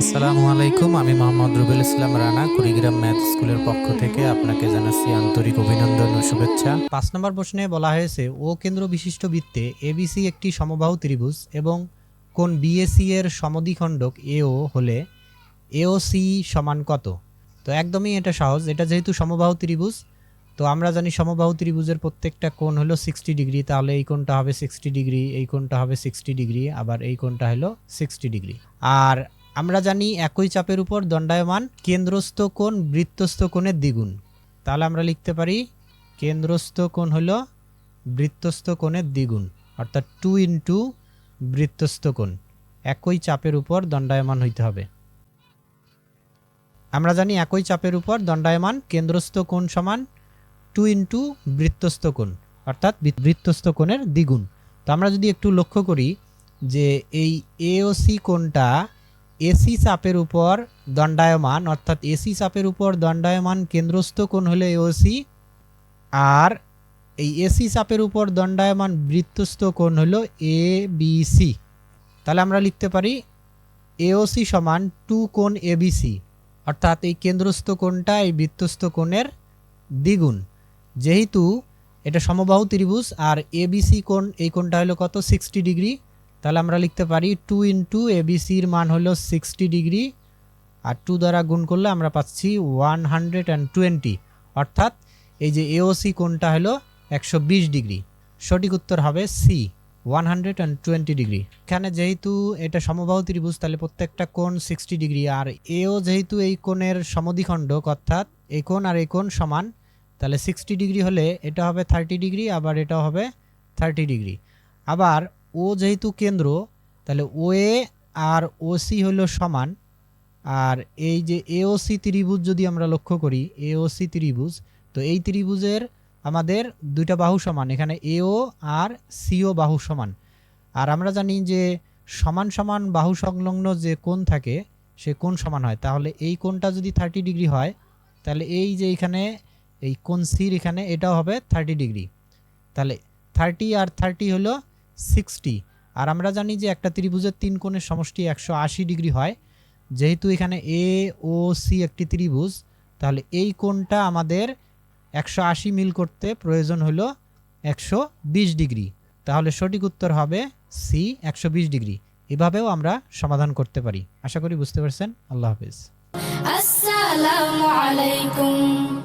আসসালামু আলাইকুম, আমি মোহাম্মদ রুবেল ইসলাম রানা, কুড়িগ্রাম ম্যাথ স্কুলের পক্ষ থেকে আপনাকে জানাচ্ছি আন্তরিক অভিনন্দন ও শুভেচ্ছা। পাঁচ নম্বর প্রশ্নে বলা হয়েছে, ও কেন্দ্র বিশিষ্ট বৃত্তে এবিসি একটি সমবাহু ত্রিভুজ এবং কোন বিএসি এর সমদ্বিখণ্ডক এও হলে এওসি সমান কত? তো একদমই এটা সহজ, এটা যেহেতু সমবাহু ত্রিভুজ তো আমরা জানি সমবাহু ত্রিভুজের প্রত্যেকটা কোণ হলো সিক্সটি ডিগ্রি তাহলে এই কোণটা হবে সিক্সটি ডিগ্রি এই কোণটা হবে সিক্সটি ডিগ্রি আবার এই কোণটা হলো সিক্সটি ডিগ্রি আর আমরা জানি একই চাপের উপর দণ্ডায়মান কেন্দ্রস্থ কোণ বৃত্তস্থ কোণের দ্বিগুণ। তাহলে আমরা লিখতে পারি কেন্দ্রস্থ কোণ হলো বৃত্তস্থ কোণের দ্বিগুণ, অর্থাৎ টু ইন্টু বৃত্তস্থ কোণ। একই চাপের উপর দণ্ডায়মান হইতে হবে। আমরা জানি একই চাপের উপর দণ্ডায়মান কেন্দ্রস্থ কোণ সমান টু ইন্টু বৃত্তস্থ কোণ, অর্থাৎ বৃত্তস্থ কোণের দ্বিগুণ। তো আমরা যদি একটু লক্ষ্য করি যে এই এওসি কোণটা এসি চাপের উপর দণ্ডায়মান, অর্থাৎ এসি চাপের উপর দণ্ডায়মান কেন্দ্রস্থ কোণ হলো এওসি আর এই এসি চাপের উপর দণ্ডায়মান বৃত্তস্থ কোণ হলো এ বি সি তাহলে আমরা লিখতে পারি এওসি সমান টু কোণ এবিসি অর্থাৎ এই কেন্দ্রস্থ কোণটা এই বৃত্তস্থ কোণের দ্বিগুণ। যেহেতু এটা সমবাহু ত্রিভুজ আর এবিসি কোণ, এই কোণটা হলো কত? Sixty degree. তাহলে আমরা লিখতে পারি টু ইন্টু এবিসির মান হলো সিক্সটি ডিগ্রি। আর টু দ্বারা গুণ করলে আমরা পাচ্ছি ওয়ান হান্ড্রেড অ্যান্ড টোয়েন্টি। অর্থাৎ এই যে এওসি কোণটা হলো একশো বিশ ডিগ্রি। সঠিক উত্তর হবে C, one hundred and twenty degree. এখানে যেহেতু এটা সমবাহু ত্রিভুজ, তাহলে প্রত্যেকটা কোণ সিক্সটি ডিগ্রি। আর এও যেহেতু এই কোণের সমদ্বিখণ্ডক, অর্থাৎ এই কোণ আর এই কোণ সমান তাহলে সিক্সটি ডিগ্রি হলে এটা হবে থার্টি ডিগ্রি আবার এটা হবে থার্টি ডিগ্রি আবার ও যেহেতু কেন্দ্র, তাহলে ও এ আর ও সি হলো সমান। আর এই যে এওসি ত্রিভুজ যদি আমরা লক্ষ্য করি এওসি ত্রিভুজ, তো এই ত্রিভুজের আমাদের দুইটা বাহু সমান, এখানে এও আর সিও বাহু সমান। আর আমরা জানি যে সমান সমান বাহু সংলগ্ন যে কোণ থাকে, সে কোণ সমান হয়। তাহলে এই কোণটা যদি থার্টি ডিগ্রি হয়, তাহলে এই যে এখানে এই কোন সির এখানে? এটাও হবে থার্টি ডিগ্রি। তাহলে থার্টি আর থার্টি হলো সিক্সটি আর আমরা জানি যে একটা ত্রিভুজের তিন কোণের সমষ্টি একশো আশি ডিগ্রি হয়। যেহেতু এখানে এ ও সি একটি ত্রিভুজ, তাহলে এই কোণটা আমাদের একশো আশি মিল করতে প্রয়োজন হলো একশো বিশ ডিগ্রি। তাহলে সঠিক উত্তর হবে সি একশো বিশ ডিগ্রি। এভাবেও আমরা সমাধান করতে পারি। আশা করি বুঝতে পারছেন। আল্লাহ হাফিজ। আসসালামু আলাইকুম।